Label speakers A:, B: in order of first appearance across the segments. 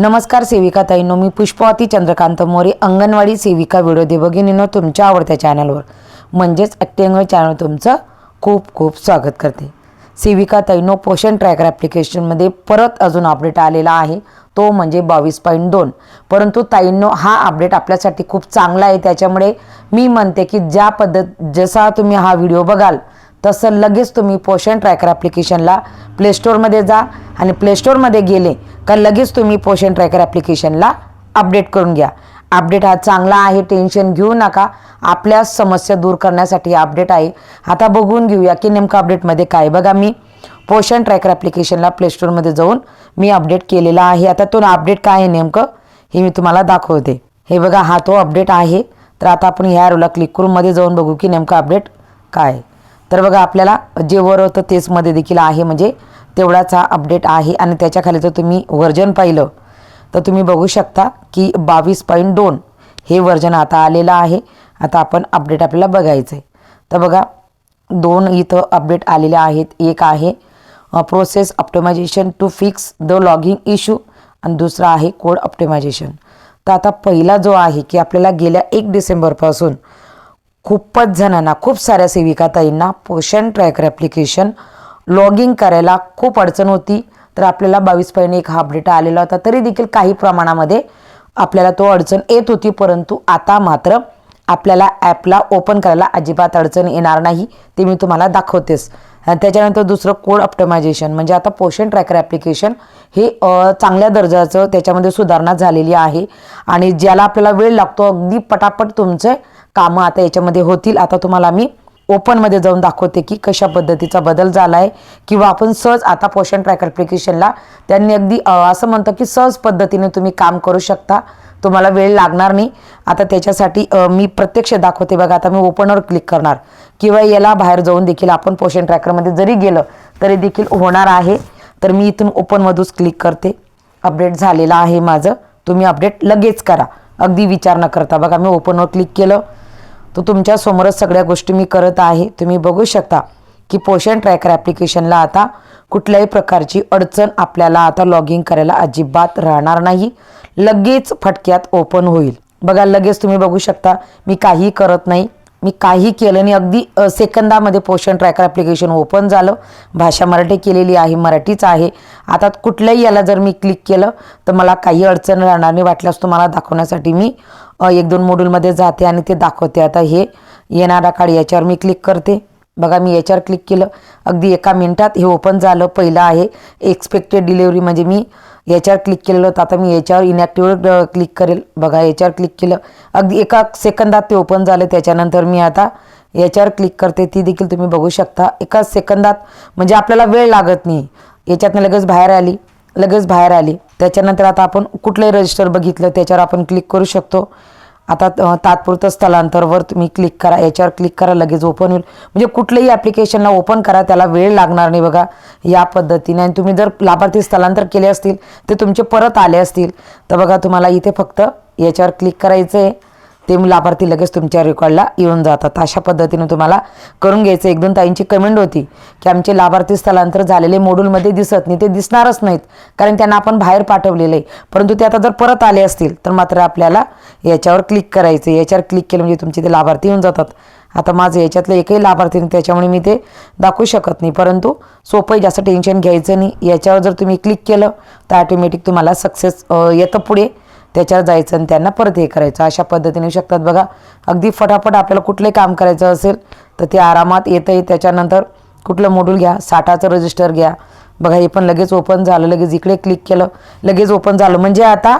A: नमस्कार सेविका ताईंनो मी पुष्पवती चंद्रकांत मोरे अंगणवाडी सेविका व्हिडिओ भगिनीनो तुमच्या आवडत्या चॅनलवर. म्हणजेच अट्टेंगळ चॅनल तुमचं खूप खूप स्वागत करते. सेविका ताईंनो पोषण ट्रॅकर ॲप्लिकेशनमध्ये परत अजून अपडेट आलेला आहे. तो म्हणजे बावीस पॉईंट दोन. परंतु ताईंनो हा अपडेट आपल्यासाठी खूप चांगला आहे. त्याच्यामुळे मी म्हणते की ज्या पद्धत जसा तुम्ही हा व्हिडिओ बघाल तसं लगेच तुम्ही पोषण ट्रॅकर ॲप्लिकेशनला प्लेस्टोरमध्ये जा आणि प्लेस्टोरमध्ये गेले का लगेच तुम्ही पोषण ट्रॅकर ॲप्लिकेशनला अपडेट करून घ्या. अपडेट हा चांगला आहे टेन्शन घेऊ नका. आपल्या समस्या दूर करण्यासाठी अपडेट आहे. आता बघून घेऊया की नेमकं अपडेटमध्ये काय. आहे. बघा मी पोषण ट्रॅकर ॲप्लिकेशनला प्लेस्टोरमध्ये जाऊन मी अपडेट केलेला आहे. आता तो अपडेट काय आहे नेमकं हे मी तुम्हाला दाखवते. हे बघा हा तो अपडेट आहे. तर आता आपण ह्या रोला क्लिक करून मध्ये जाऊन बघू की नेमकं अपडेट काय आहे. तर बघा आपल्याला जे वर होतं तेच मध्ये देखील आहे म्हणजे तेवढाच हा अपडेट आहे. आणि त्याच्याखाली जर तुम्ही व्हर्जन पाहिलं. तर तुम्ही बघू शकता की बावीस पॉईंट दोन हे व्हर्जन आता आलेलं आहे. आता आपण अपडेट आपल्याला बघायचं आहे. तर बघा दोन इथं अपडेट आलेले आहेत. एक आहे process optimization to fix the logging issue आणि दुसरा आहे कोड ऑप्टिमायझेशन तर आता पहिला जो आहे की आपल्याला गेल्या एक डिसेंबरपासून खूपच जणांना खूप साऱ्या सेविका ताईंना पोषण ट्रॅकर ॲप्लिकेशन लॉगिंग करायला खूप अडचण होती. तर आपल्याला बावीस पॉईंट एक हा अपडेट आलेला होता. तरी देखील काही प्रमाणामध्ये आपल्याला तो अडचण येत होती परंतु आता मात्र आपल्याला ॲपला ओपन करायला अजिबात अडचण येणार नाही ते मी तुम्हाला दाखवतेच. आणि त्याच्यानंतर दुसरं कोड ऑप्टमायझेशन म्हणजे आता पोषण ट्रॅकर ॲप्लिकेशन हे चांगल्या दर्जाचं त्याच्यामध्ये सुधारणा झालेली आहे. आणि ज्याला आपल्याला वेळ लागतो अगदी पटापट तुमचे कामं आता याच्यामध्ये होतील. आता तुम्हाला मी ओपनमध्ये जाऊन दाखवते की कशा पद्धतीचा बदल झाला आहे किंवा आपण सहज आता पोषण ट्रॅक ॲप्लिकेशनला त्यांनी अगदी असं म्हणतं की सहज पद्धतीने तुम्ही काम करू शकता. तुम्हाला वेळ लागणार नाही. आता त्याच्यासाठी मी प्रत्यक्ष दाखवते बघा आता मी ओपनवर क्लिक करणार. किंवा याला बाहेर जाऊन देखील आपण पोषण ट्रॅकरमध्ये जरी गेलं तरी देखील होणार आहे. तर मी इथून ओपनमधूनच क्लिक करते. अपडेट झालेलं आहे माझं. तुम्ही अपडेट लगेच करा. अगदी विचार न करता बघा मी ओपनवर क्लिक केलं. तो तुमच्या समोरच सगळ्या गोष्टी मी करत आहे. तुम्ही बघू शकता की पोषण ट्रॅकर ॲप्लिकेशनला आता कुठल्याही प्रकारची अडचण आपल्याला आता लॉग इन करायला अजिबात राहणार नाही. लगेच फटक्यात ओपन होईल. बघा लगेच तुम्ही बघू शकता मी काही करत नाही. मी काही केलं नाही. अगदी सेकंदामध्ये पोषण ट्रॅकर ॲप्लिकेशन ओपन झालं. भाषा मराठी केलेली आहे मराठीच आहे. आता कुठल्याही याला जर मी क्लिक केलं तर मला काही अडचण राहणार नाही. वाटल्यास तुम्हाला दाखवण्यासाठी मी एक दोन मॉड्यूलमध्ये जाते आणि ते दाखवते. आता हे येणारा काळ याच्यावर मी क्लिक करते. बघा मी याच्यावर क्लिक केलं. अगदी एका मिनटात हे ओपन झालं. पहिलं आहे एक्सपेक्टेड डिलेवरी म्हणजे मी याच्यावर क्लिक केलेलं होतं. आता मी याच्यावर इनॅक्टिव्हवर क्लिक करेल. बघा याच्यावर क्लिक केलं. अगदी एका सेकंदात ते ओपन झालं. त्याच्यानंतर मी आता याच्यावर क्लिक करते. ती देखील तुम्ही बघू शकता. एका सेकंदात म्हणजे आपल्याला वेळ लागत नाही. याच्यातनं लगेच बाहेर आली. लगेच बाहेर आली. त्याच्यानंतर आता आपण कुठलंही रजिस्टर बघितलं त्याच्यावर आपण क्लिक करू शकतो. आता तात्पुरतं स्थलांतरवर तुम्ही क्लिक करा याच्यावर क्लिक करा लगेच ओपन होईल. म्हणजे कुठलंही ॲप्लिकेशनला ओपन करा त्याला वेळ लागणार नाही बघा या पद्धतीने. आणि तुम्ही जर लाभार्थी स्थलांतर केले असतील ते तुमचे परत आले असतील तर बघा तुम्हाला इथे फक्त याच्यावर क्लिक करायचं आहे ते लाभार्थी लगेच तुमच्या रेकॉर्डला येऊन जातात. अशा पद्धतीने तुम्हाला करून घ्यायचं. एक दोन ताईंची कमेंट होती की आमचे लाभार्थी स्थलांतर झालेले मॉड्यूलमध्ये दिसत नाही. ते दिसणारच नाहीत. कारण त्यांना आपण बाहेर पाठवलेलं आहे. परंतु ते आता जर परत आले असतील तर मात्र आपल्याला याच्यावर क्लिक करायचं याच्यावर क्लिक केलं म्हणजे तुमचे ते लाभार्थी येऊन जातात. आता माझं याच्यातलं एकही लाभार्थी नाही. त्याच्यामुळे मी ते दाखवू शकत नाही. परंतु सोपं जास्त टेन्शन घ्यायचं नाही. याच्यावर जर तुम्ही क्लिक केलं तर ऑटोमॅटिक तुम्हाला सक्सेस येतं पुढे. त्याच्यावर जायचं आणि त्यांना परत हे करायचं. अशा पद्धतीने येऊ शकतात. बघा अगदी फटाफट आपल्याला कुठलंही काम करायचं असेल तर ते आरामात येतं आहे त्याच्यानंतर कुठलं मॉड्यूल घ्या साठाचं रजिस्टर घ्या. बघा हे पण लगेच ओपन झालं लगेच इकडे क्लिक केलं लगेच ओपन झालं. म्हणजे आता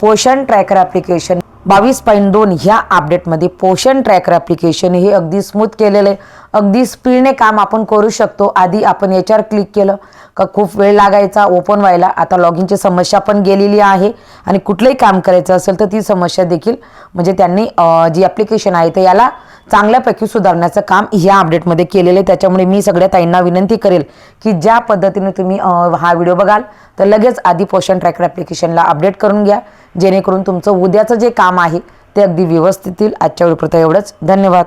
A: पोषण ट्रॅकर ॲप्लिकेशन बावीस पॉईंट दोन ह्या अपडेटमध्ये पोषण ट्रॅकर ॲप्लिकेशन हे अगदी स्मूथ केलेलं आहे. अगदी स्पीडने काम आपण करू शकतो. आधी आपण याच्यावर क्लिक केलं का खूप वेळ लागायचा ओपन व्हायला. आता लॉगिनची समस्या पण गेलेली आहे आणि कुठलंही काम करायचं असेल तर ती समस्या देखील म्हणजे त्यांनी जी ॲप्लिकेशन आहे तर याला चांगल्यापैकी सुधारण्याचं काम ह्या अपडेटमध्ये केलेलं आहे. त्याच्यामुळे मी सगळ्या ताईंना विनंती करेल की ज्या पद्धतीने तुम्ही हा व्हिडिओ बघाल तर लगेच आधी पोषण ट्रॅकर ॲप्लिकेशनला अपडेट करून घ्या. जेणेकरून तुमचं उद्याचं जे काम आहे ते अगदी व्यवस्थित येईल. आजच्या वेळेपुरतं एवढंच. धन्यवाद.